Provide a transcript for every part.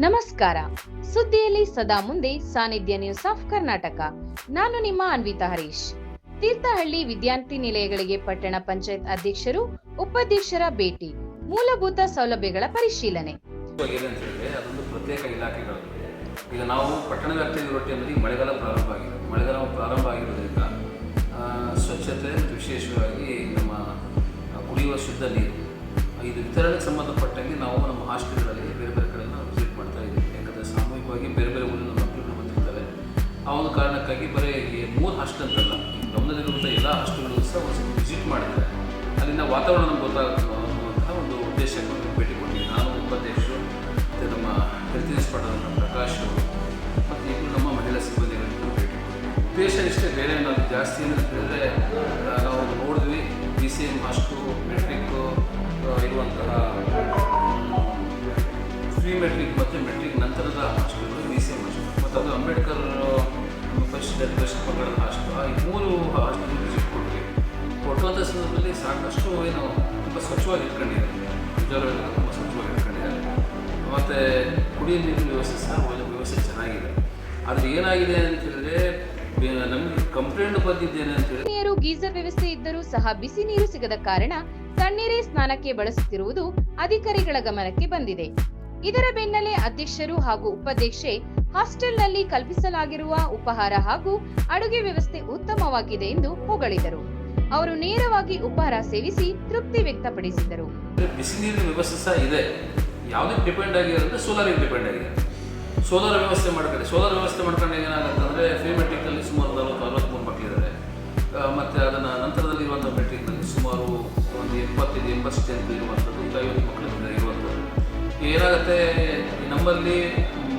ನಮಸ್ಕಾರ. ಸುದ್ದಿಯಲ್ಲಿ ಸದಾ ಮುಂದೆ ಸಾನಿಧ್ಯ ನ್ಯೂಸ್ ಆಫ್ ಕರ್ನಾಟಕ. ನಾನು ನಿಮ್ಮ ಅನ್ವಿತಾ ಹರೀಶ್. ತೀರ್ಥಹಳ್ಳಿ ವಿದ್ಯಾರ್ಥಿ ನಿಲಯಗಳಿಗೆ ಪಟ್ಟಣ ಪಂಚಾಯತ್ ಅಧ್ಯಕ್ಷರು, ಉಪಾಧ್ಯಕ್ಷರ ಭೇಟಿ, ಮೂಲಭೂತ ಸೌಲಭ್ಯಗಳ ಪರಿಶೀಲನೆ. ಅದೊಂದು ಪ್ರತ್ಯೇಕ ಇಲಾಖೆಗಳು ಈಗ ನಾವು ಪಟ್ಟಣ ವ್ಯಾಪ್ತಿಯಲ್ಲಿ ರೊಟ್ಟಿಯಲ್ಲಿ ಮಳೆಗಾಲ ಪ್ರಾರಂಭ ಆಗಿದೆ. ಮಳೆಗಾಲ ಪ್ರಾರಂಭ ಆಗಿರೋದ್ರಿಂದ ಸ್ವಚ್ಛತೆ ವಿಶೇಷವಾಗಿ ನಮ್ಮ ಕುಡಿಯುವ ಶುದ್ಧ ನೀರು ಇದು ವಿತರಣೆಗೆ ಸಂಬಂಧಪಟ್ಟಂಗೆ ನಾವು ನಮ್ಮ ಹಾಸ್ಟೆಲ್ಗಳಲ್ಲಿ ಬೇರೆ ಬೇರೆ ಆ ಒಂದು ಕಾರಣಕ್ಕಾಗಿ ಬರೀ ಮೂರು ಹಾಸ್ಟೆಲ್ ಅಂತಲ್ಲ ಗಮನದಲ್ಲಿರುವಂಥ ಎಲ್ಲ ಹಾಸ್ಟೆಲ್ಗಳು ಸಹ ಒಂದು ವಿಸಿಟ್ ಮಾಡಿದ್ದಾರೆ. ಅಲ್ಲಿನ ವಾತಾವರಣ ನಮ್ಗೆ ಗೊತ್ತಾಗುತ್ತೆ ಅನ್ನುವಂಥ ಒಂದು ಉದ್ದೇಶಕ್ಕೆ ಭೇಟಿ ಕೊಟ್ಟಿದ್ದೀನಿ ನಾನು ಉಪಾಧ್ಯಕ್ಷರು, ಮತ್ತು ನಮ್ಮ ಪ್ರತಿನಿಧಿ ನಮ್ಮ ಪ್ರಕಾಶ್ ಅವರು, ಮತ್ತು ಇಬ್ಬರು ನಮ್ಮ ಮಹಿಳಾ ಸಿಬ್ಬಂದಿಗಳನ್ನು ಭೇಟಿ ಉದ್ದೇಶ ಇಷ್ಟೇ, ಬೇರೆ ನಾವು ಜಾಸ್ತಿ ಅಂತ ಹೇಳಿದ್ರೆ ನಾವು ನೋಡಿದ್ವಿ B C M hostel matric ಇರುವಂತಹ ಫ್ರೀ ಮೆಟ್ರಿಕ್ ಮತ್ತು ಮೆಟ್ರಿಕ್ ನಂತರದ ದರ್ಶನ ಪಂಗಡದ ಹಾಸ್ಟೆಲ್ ಈ ಮೂರು ಹಾಸ್ಟೆಲ್ ವಿಸಿಟ್ ಕೊಡ್ತೀವಿ. ಕೊಟ್ಟುವಂಥ ಸಂದರ್ಭದಲ್ಲಿ ಸಾಕಷ್ಟು ಏನು ತುಂಬ ಸ್ವಚ್ಛವಾಗಿ ಇಟ್ಕೊಂಡಿದ್ದಾರೆ. ನಿಜವಾಗ್ಲೂ ತುಂಬ ಸ್ವಚ್ಛವಾಗಿ ಇಟ್ಕೊಂಡಿದ್ದಾರೆ. ಮತ್ತು ಕುಡಿಯ ನೀರಿನ ವ್ಯವಸ್ಥೆ ಸಹ ವ್ಯವಸ್ಥೆ ಚೆನ್ನಾಗಿದೆ. ಆದರೆ ಏನಾಗಿದೆ ಅಂತ ಹೇಳಿದ್ರೆ ನಮಗೆ ಕಂಪ್ಲೇಂಟ್ ಬಂದಿದ್ದೇನೆ ಅಂತ ಹೇಳಿ ನೀರು ಗೀಸರ್ ವ್ಯವಸ್ಥೆ ಇದ್ದರೂ ಸಹ ಬಿಸಿ ನೀರು ಸಿಗದ ಕಾರಣ ತಣ್ಣೀರೇ ಸ್ನಾನಕ್ಕೆ ಬಳಸುತ್ತಿರುವುದು ಅಧಿಕಾರಿಗಳ ಗಮನಕ್ಕೆ ಬಂದಿದೆ. ಇದರ ಬೆನ್ನಲ್ಲೇ ಅಧ್ಯಕ್ಷರು ಹಾಗೂ ಉಪಾಧ್ಯಕ್ಷೆ ಹಾಸ್ಟೆಲ್ನಲ್ಲಿ ಕಲ್ಪಿಸಲಾಗಿರುವ ಉಪಹಾರ ಹಾಗೂ ಅಡುಗೆ ವ್ಯವಸ್ಥೆ ಉತ್ತಮವಾಗಿದೆ ಎಂದು ಹೊಗಳಿದರು. ಅವರು ನೇರವಾಗಿ ಉಪಹಾರ ಸೇವಿಸಿ ತೃಪ್ತಿ ವ್ಯಕ್ತಪಡಿಸಿದರು. ಬಿಸಿ ನೀರಿನ ವ್ಯವಸ್ಥೆ ಸಹ ಇದೆ. ಯಾವುದಕ್ಕೆ ಡಿಪೆಂಡ್ ಆಗಿದೆ ಸೋಲಾರಿಗೆ ಡಿಪೆಂಡ್ ಆಗಿದೆ. ಸೋಲಾರ್ ವ್ಯವಸ್ಥೆ ಮಾಡ್ಕೊಂಡು ಸೋಲಾರ್ ವ್ಯವಸ್ಥೆ ಮಾಡ್ಕೊಂಡು ಏನಾಗುತ್ತೆ ಅಂದರೆ ಫ್ರೀ ಮೆಟ್ರಿಕ್ನಲ್ಲಿ ಸುಮಾರು ನಲವತ್ತು ಅರವತ್ತ್ಮೂರು ಮಕ್ಕಳಿದ್ದಾರೆ ಮತ್ತು ಅದನ್ನು ನಂತರದಲ್ಲಿ ಇರುವಂಥ ಮೆಟ್ರಿಕ್ನಲ್ಲಿ ಸುಮಾರು ಒಂದು ಎಪ್ಪತ್ತೈದು ಎಂಬತ್ತು ಜನ ಇರುವಂಥದ್ದು ಐವತ್ತು ಮಕ್ಕಳು ಇರುವಂಥದ್ದು ಏನಾಗುತ್ತೆ ನಮ್ಮಲ್ಲಿ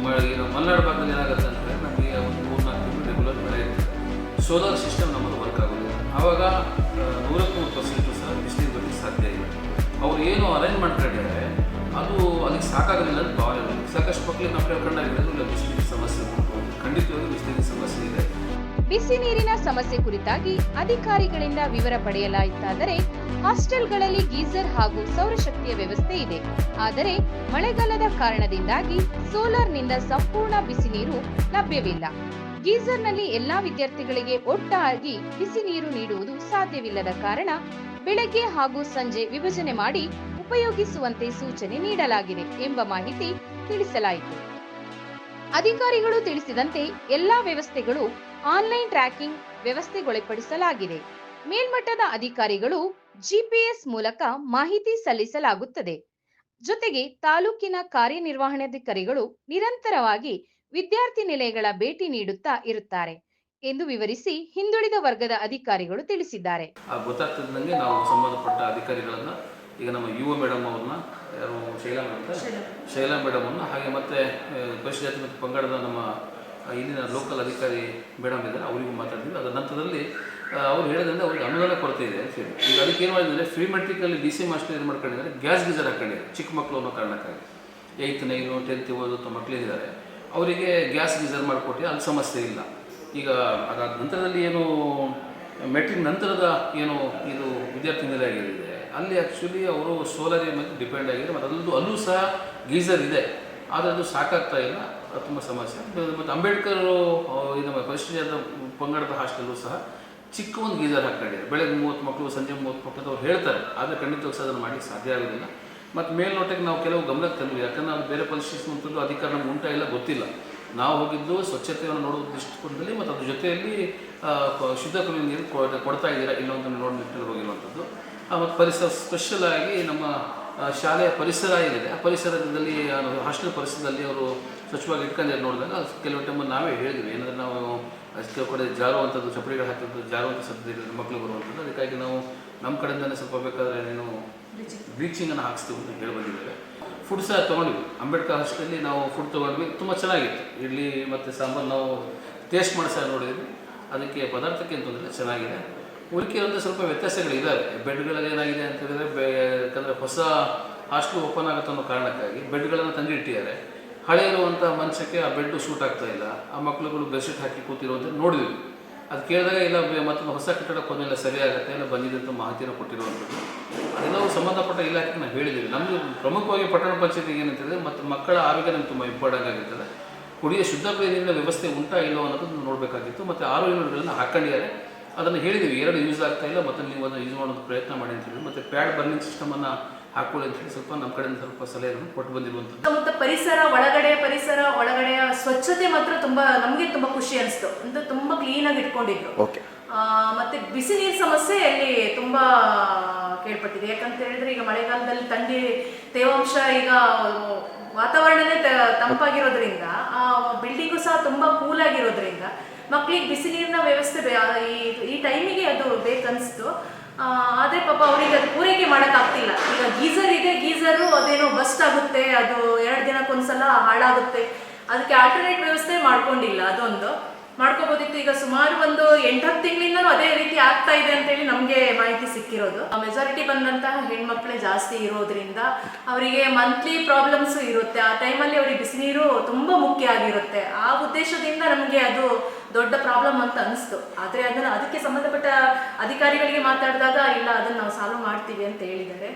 ಮ- ಏನು ಮಲೆನಾಡು ಭಾಗದಲ್ಲಿ ಏನಾಗುತ್ತೆ ಅಂದರೆ ನಮಗೆ ಒಂದು ಮೂರು ನಾಲ್ಕು ತಿಂಗಳು ರೆಗ್ಯುಲರ್ ಮಳೆ ಇರುತ್ತೆ. ಸೋಲಾರ್ ಸಿಸ್ಟಮ್ ನಮ್ಮದು ವರ್ಕ್ ಆಗುತ್ತೆ ಆವಾಗ ನೂರಕ್ಕೆ ನೂರು ಪರ್ಸೆಂಟು ಸಹ ಬಿಸಿಲು ಬರಲಿಕ್ಕೆ ಸಾಧ್ಯ ಇಲ್ಲ. ಅವ್ರು ಏನು ಅರೇಂಜ್ ಮಾಡ್ಕೊಂಡಿದ್ದಾರೆ ಅದು ಅದಕ್ಕೆ ಸಾಕಾಗಲಿಲ್ಲ ಅಂತ ಭಾವನೆ ಸಾಕಷ್ಟು ಮಕ್ಕಳಿಗೆ ನಮ್ಮ ಕೇಳ್ಕೊಂಡಾಗಿರೋದು ಇಲ್ಲ ಬಿಸಿಲಿನ ಸಮಸ್ಯೆ ಉಂಟು. ಖಂಡಿತವಾಗಿ ಬಿಸಿಲಿನ ಸಮಸ್ಯೆ ಇದೆ. ಬಿಸಿ ನೀರಿನ ಸಮಸ್ಯೆ ಕುರಿತಾಗಿ ಅಧಿಕಾರಿಗಳಿಂದ ವಿವರ ಪಡೆಯಲಾಯಿತಾದರೆ ಹಾಸ್ಟೆಲ್ಗಳಲ್ಲಿ ಗೀಸರ್ ಹಾಗೂ ಸೌರಶಕ್ತಿಯ ವ್ಯವಸ್ಥೆ ಇದೆ. ಆದರೆ ಮಳೆಗಾಲದ ಕಾರಣದಿಂದಾಗಿ ಸೋಲಾರ್ನಿಂದ ಸಂಪೂರ್ಣ ಬಿಸಿ ನೀರು ಲಭ್ಯವಿಲ್ಲ. ಗೀಸರ್ನಲ್ಲಿ ಎಲ್ಲಾ ವಿದ್ಯಾರ್ಥಿಗಳಿಗೆ ಒಟ್ಟಾಗಿ ಬಿಸಿ ನೀರು ನೀಡುವುದು ಸಾಧ್ಯವಿಲ್ಲದ ಕಾರಣ ಬೆಳಗ್ಗೆ ಹಾಗೂ ಸಂಜೆ ವಿಭಜನೆ ಮಾಡಿ ಉಪಯೋಗಿಸುವಂತೆ ಸೂಚನೆ ನೀಡಲಾಗಿದೆ ಎಂಬ ಮಾಹಿತಿ ತಿಳಿಸಲಾಯಿತು. ಅಧಿಕಾರಿಗಳು ತಿಳಿಸಿದಂತೆ ಎಲ್ಲಾ ವ್ಯವಸ್ಥೆಗಳು ಆನ್ಲೈನ್ ಟ್ರ್ಯಾಕಿಂಗ್ ವ್ಯವಸ್ಥೆಗೊಳಪಡಿಸಲಾಗಿದೆ. ಮೇಲ್ಮಟ್ಟದ ಅಧಿಕಾರಿಗಳು ಜಿಪಿಎಸ್ ಮೂಲಕ ಮಾಹಿತಿ ಸಲ್ಲಿಸಲಾಗುತ್ತದೆ. ಜೊತೆಗೆ ತಾಲೂಕಿನ ಕಾರ್ಯನಿರ್ವಹಣಾಧಿಕಾರಿಗಳು ನಿರಂತರವಾಗಿ ವಿದ್ಯಾರ್ಥಿ ನಿಲಯಗಳ ಭೇಟಿ ನೀಡುತ್ತಾ ಇರುತ್ತಾರೆ ಎಂದು ವಿವರಿಸಿ ಹಿಂದುಳಿದ ವರ್ಗದ ಅಧಿಕಾರಿಗಳು ತಿಳಿಸಿದ್ದಾರೆ. ನಾವು ಸಂಬಂಧಪಟ್ಟ ಅಧಿಕಾರಿಗಳನ್ನು ಈಗ ನಮ್ಮ ಯುವ ಮೇಡಮ್ ಅವ್ರನ್ನ ಯಾರು ಶೈಲಾ ಮೇಡಮ್ ಶೈಲಾ. ಮೇಡಮ್ ಅವ್ರನ್ನ ಹಾಗೆ ಮತ್ತೆ ಪರಿಶಿಷ್ಟ ಜಾತಿ ಮತ್ತು ಪಂಗಡದ ನಮ್ಮ ಇಲ್ಲಿನ ಲೋಕಲ್ ಅಧಿಕಾರಿ ಮೇಡಮ್ ಇದ್ದಾರೆ, ಅವರಿಗೂ ಮಾತಾಡ್ತೀವಿ. ಅದರ ನಂತರದಲ್ಲಿ ಅವ್ರು ಹೇಳಿದ್ರೆ ಅವ್ರಿಗೆ ಅನುದಾನ ಕೊರತೆ ಇದೆ ಅಂತ ಹೇಳಿ ಈಗ ಅದಕ್ಕೆ ಏನು ಮಾಡಿದ್ರೆ ಫ್ರೀ ಮೆಟ್ರಿಕಲ್ಲಿ ಡಿ ಸಿ ಮಾಸ್ಟರ್ ಏನು ಮಾಡ್ಕೊಂಡಿದ್ದಾರೆ ಗ್ಯಾಸ್ ಗೀಸರ್ ಹಾಕೊಂಡಿದ್ದಾರೆ, ಚಿಕ್ಕ ಮಕ್ಕಳು ಅನ್ನೋ ಕಾರಣಕ್ಕಾಗಿ. ಏಯ್ತ್ ನೈನು ಟೆಂತ್ ಓದುತ್ತ ಮಕ್ಕಳಿದ್ದಾರೆ ಅವರಿಗೆ ಗ್ಯಾಸ್ ಗೀಸರ್ ಮಾಡಿಕೊಟ್ಟು ಅಲ್ಲಿ ಸಮಸ್ಯೆ ಇಲ್ಲ. ಈಗ ಅದಾದ ನಂತರದಲ್ಲಿ ಏನು ಮೆಟ್ರಿಕ್ ನಂತರದ ಏನು ಇದು ವಿದ್ಯಾರ್ಥಿ ನಿಲಯ ಅಲ್ಲಿ ಆ್ಯಕ್ಚುಲಿ ಅವರು ಸೋಲಾರಿ ಮೇಲೆ ಡಿಪೆಂಡ್ ಆಗಿದೆ ಮತ್ತು ಅದರದ್ದು ಅಲ್ಲೂ ಸಹ ಗೀಸರ್ ಇದೆ. ಆದರೆ ಅದು ಸಾಕಾಗ್ತಾ ಇಲ್ಲ. ತುಂಬ ಸಮಸ್ಯೆ. ಮತ್ತು ಅಂಬೇಡ್ಕರ್ ನಮ್ಮ ಪರಿಶಿಷ್ಟ ಪಂಗಡದ ಹಾಸ್ಟೆಲ್ಲೂ ಸಹ ಚಿಕ್ಕ ಒಂದು ಗೀಸರ್ ಹಾಕೊಂಡಿದ್ದಾರೆ ಬೆಳಗ್ಗೆ ಮೂವತ್ತು ಮಕ್ಕಳು ಸಂಜೆ ಮೂವತ್ತು ಮಕ್ಕಳು ಅವ್ರು ಹೇಳ್ತಾರೆ. ಆದರೆ ಖಂಡಿತವಾಗಿ ಅದನ್ನು ಮಾಡಲಿಕ್ಕೆ ಸಾಧ್ಯ ಆಗೋದಿಲ್ಲ. ಮತ್ತು ಮೇಲ್ನೋಟಕ್ಕೆ ನಾವು ಕೆಲವು ಗಮನಕ್ಕೆ ತಂದ್ವಿ. ಯಾಕಂದ್ರೆ ನಾವು ಬೇರೆ ಪರಿಶೀಲಿಸುವಂಥದ್ದು ಅಧಿಕಾರ ನಮ್ಗೆ ಉಂಟಾ ಇಲ್ಲ ಗೊತ್ತಿಲ್ಲ. ನಾವು ಹೋಗಿದ್ದು ಸ್ವಚ್ಛತೆಯನ್ನು ನೋಡುವ ದೃಷ್ಟಿಕೋನದಲ್ಲಿ ಮತ್ತು ಅದ್ರ ಜೊತೆಯಲ್ಲಿ ಶುದ್ಧ ಕುಡಿಯುವ ನೀರು ಕೊಡ್ತಾ ಇದ್ದೀರಾ ಇಲ್ಲ ಅಂತ ನೋಡಿ ನಿಟ್ಟಿನಲ್ಲಿ ಹೋಗಿರುವಂಥದ್ದು ಮತ್ತು ಪರಿಸರ ಸ್ಪೆಷಲ್ ಆಗಿ ನಮ್ಮ ಶಾಲೆಯ ಪರಿಸರ ಏನಿದೆ? ಆ ಪರಿಸರದಲ್ಲಿ ಹಾಸ್ಟೆಲ್ ಪರಿಸರದಲ್ಲಿ ಅವರು ಸ್ವಚ್ಛವಾಗಿ ಇಟ್ಕೊಂಡಿದ್ದಾರೆ ನೋಡಿದಾಗ ಕೆಲವು ಟೈಮಲ್ಲಿ ನಾವೇ ಹೇಳಿದ್ವಿ. ಏನಂದರೆ ನಾವು ಕೆಲವು ಕಡೆ ಜಾರುವಂಥದ್ದು ಚಪ್ಪಡಿಗಳು ಹಾಕಿದ್ದು ಜಾರುವಂಥ ಸದ್ಯದಲ್ಲಿ ಮಕ್ಕಳು ಬರುವಂಥದ್ದು ಅದಕ್ಕಾಗಿ ನಾವು ನಮ್ಮ ಕಡೆಯಿಂದಲೇ ಸ್ವಲ್ಪ ಬೇಕಾದರೆ ನೀನು ಬ್ಲೀಚಿಂಗನ್ನು ಹಾಕಿಸ್ತೀವಿ ಅಂತ ಹೇಳಿ ಬಂದಿದ್ದೇವೆ. ಫುಡ್ ಸಹ ತೊಗೊಂಡ್ವಿ ಅಂಬೇಡ್ಕರ್ ಹಾಸ್ಟೆಲಲ್ಲಿ ನಾವು ಫುಡ್ ತೊಗೊಂಡ್ವಿ. ತುಂಬ ಚೆನ್ನಾಗಿತ್ತು. ಇಡ್ಲಿ ಮತ್ತು ಸಾಂಬಾರು ನಾವು ಟೇಸ್ಟ್ ಮಾಡಿ ಸಹ ನೋಡಿದ್ವಿ. ಅದಕ್ಕೆ ಪದಾರ್ಥಕ್ಕೆ ತೊಂದರೆ ಚೆನ್ನಾಗಿದೆ. ಉಳಿಕೆ ಒಂದು ಸ್ವಲ್ಪ ವ್ಯತ್ಯಾಸಗಳಿದ್ದಾವೆ ಬೆಡ್ಗಳಲ್ಲಿ ಏನಾಗಿದೆ ಅಂತ ಹೇಳಿದ್ರೆ ಬೆ, ಯಾಕಂದರೆ ಹೊಸ ಹಾಸ್ಟೆಲ್ ಓಪನ್ ಆಗುತ್ತೆ ಅನ್ನೋ ಕಾರಣಕ್ಕಾಗಿ ಬೆಡ್ಗಳನ್ನು ತಂದು ಇಟ್ಟಿದ್ದಾರೆ ಹಳೆ ಇರುವಂಥ ಮನುಷ್ಯಕ್ಕೆ ಆ ಬೆಡ್ ಸೂಟ್ ಆಗ್ತಾ ಇಲ್ಲ. ಆ ಮಕ್ಕಳುಗಳು ಬೆಡ್ಶೀಟ್ ಹಾಕಿ ಕೂತಿರುವಂಥ ನೋಡಿದ್ವಿ. ಅದು ಕೇಳಿದಾಗ, ಇಲ್ಲ ಮತ್ತೊಂದು ಹೊಸ ಕಟ್ಟಡ ಕೊನೆಯಲ್ಲ ಸರಿ ಆಗುತ್ತೆ, ಇಲ್ಲ ಬಂದಿದೆ ಅಂತ ಮಾಹಿತಿಯನ್ನು ಕೊಟ್ಟಿರುವಂಥದ್ದು. ಅದೆಲ್ಲವೂ ಸಂಬಂಧಪಟ್ಟ ಇಲಾಖೆಗೆ ನಾವು ಹೇಳಿದ್ದೀವಿ. ನಮಗೆ ಪ್ರಮುಖವಾಗಿ ಪಟ್ಟಣ ಪಂಚಾಯತಿಗೆ ಏನಂತಂದರೆ ಮತ್ತು ಮಕ್ಕಳ ಆರೋಗ್ಯ ನಮ್ಗೆ ತುಂಬ ಇಂಪಾರ್ಟೆಂಟ್ ಆಗಿರ್ತದೆ. ಕುಡಿಯ ಶುದ್ಧ ನೀರಿನ ವ್ಯವಸ್ಥೆ ಉಂಟಾ ಇಲ್ಲೋ ಅನ್ನೋದನ್ನು ನೋಡಬೇಕಾಗಿತ್ತು. ಮತ್ತು ಆರೋಗ್ಯ ಯೂನಿಟ್ಗಳನ್ನು ಹಾಕೊಂಡಿದ್ದಾರೆ. ಅದನ್ನು ಹೇಳಿದ್ದೀವಿ. ಎರಡು ಯೂಸ್ ಆಗ್ತಾ ಇಲ್ಲ ಮತ್ತೆ ನೀವು ಅದನ್ನು ಯೂಸ್ ಮಾಡೋದು ಪ್ರಯತ್ನ ಮಾಡಿ ಅಂತ ಹೇಳಿ ಮತ್ತೆ ಪ್ಯಾಡ್ ಬರ್ನಿಂಗ್ ಸಿಸ್ಟಮನ್ನು ಹಾಕೊಳ್ಳಿ ಅಂತ ಹೇಳಿ ಸ್ವಲ್ಪ ನಮ್ಮ ಕಡೆಯಿಂದ ಸ್ವಲ್ಪ ಸಲಹೆಯನ್ನು ಕೊಟ್ಟು ಬಂದಿರುವಂಥದ್ದು. ಮತ್ತೆ ಪರಿಸರ ಒಳಗಡೆ ಪರಿಸರ ಒಳಗಡೆಯ ಸ್ವಚ್ಛತೆ ಮಾತ್ರ ತುಂಬಾ ನಮಗೆ ತುಂಬಾ ಖುಷಿ ಅನಿಸ್ತು. ಅಂದ್ರೆ ತುಂಬಾ ಕ್ಲೀನ್ ಆಗಿ ಇಟ್ಕೊಂಡಿದ್ರು. ಓಕೆ ಆ, ಮತ್ತೆ ಬಿಸಿ ನೀರು ಸಮಸ್ಯೆ ಅಲ್ಲಿ ತುಂಬಾ ಕೇಳ್ಪಟ್ಟಿದೆ. ಯಾಕಂತ ಹೇಳಿದ್ರೆ ಈಗ ಮಳೆಗಾಲದಲ್ಲಿ ತಂಡಿ ತೇವಾಂಶ ಈಗ ವಾತಾವರಣನೇ ತ- ತಂಪಾಗಿರೋದ್ರಿಂದ ಆ ಬಿಲ್ಡಿಂಗು ಸಹ ತುಂಬಾ ಕೂಲ್ ಆಗಿರೋದ್ರಿಂದ ಮಕ್ಕಳಿಗೆ ಬಿಸಿ ನೀರಿನ ವ್ಯವಸ್ಥೆ ಈ ಈ ಟೈಮಿಗೆ ಅದು ಬೇಕನ್ನಿಸ್ತು ಆದ್ರೆ ಪಾಪ ಅವರಿಗೆ ಅದು ಪೂರೈಕೆ ಮಾಡೋಕ್ಕಾಗ್ತಿಲ್ಲ. ಈಗ ಗೀಸರ್ ಇದೆ, ಗೀಸರು ಅದೇನೋ ಬಸ್ಟ್ ಆಗುತ್ತೆ, ಅದು ಎರಡು ದಿನಕ್ಕೊಂದ್ಸಲ ಹಾಳಾಗುತ್ತೆ. ಅದಕ್ಕೆ ಆಲ್ಟರ್ನೇಟ್ ವ್ಯವಸ್ಥೆ ಮಾಡ್ಕೊಂಡಿಲ್ಲ ಅದೊಂದು. ಮಾಡ್ಕೋಬೋದಿತ್ತು. ಈಗ ಸುಮಾರು ಒಂದು ಎಂಟತ್ತು ತಿಂಗಳಿಂದನೂ ಅದೇ ರೀತಿ ಆಗ್ತಾ ಇದೆ ಅಂತೇಳಿ ನಮಗೆ ಮಾಹಿತಿ ಸಿಕ್ಕಿರೋದು. ಮೆಜಾರಿಟಿ ಬಂದಂತಹ ಹೆಣ್ಮಕ್ಳೇ ಜಾಸ್ತಿ ಇರೋದ್ರಿಂದ ಅವರಿಗೆ ಮಂತ್ಲಿ ಪ್ರಾಬ್ಲಮ್ಸ್ ಇರುತ್ತೆ. ಆ ಟೈಮಲ್ಲಿ ಅವರಿಗೆ ಬಿಸಿನೀರು ತುಂಬ ಮುಖ್ಯ ಆಗಿರುತ್ತೆ. ಆ ಉದ್ದೇಶದಿಂದ ನಮಗೆ ಅದು ದೊಡ್ಡ ಪ್ರಾಬ್ಲಮ್ ಅಂತ ಅನಿಸ್ತು. ಆದರೆ ಅದನ್ನು ಅದಕ್ಕೆ ಸಂಬಂಧಪಟ್ಟ ಅಧಿಕಾರಿಗಳಿಗೆ ಮಾತಾಡಿದಾಗ ಇಲ್ಲ, ಅದನ್ನು ನಾವು ಸಾಲ್ವ್ ಮಾಡ್ತೀವಿ ಅಂತ ಹೇಳಿದ್ದಾರೆ.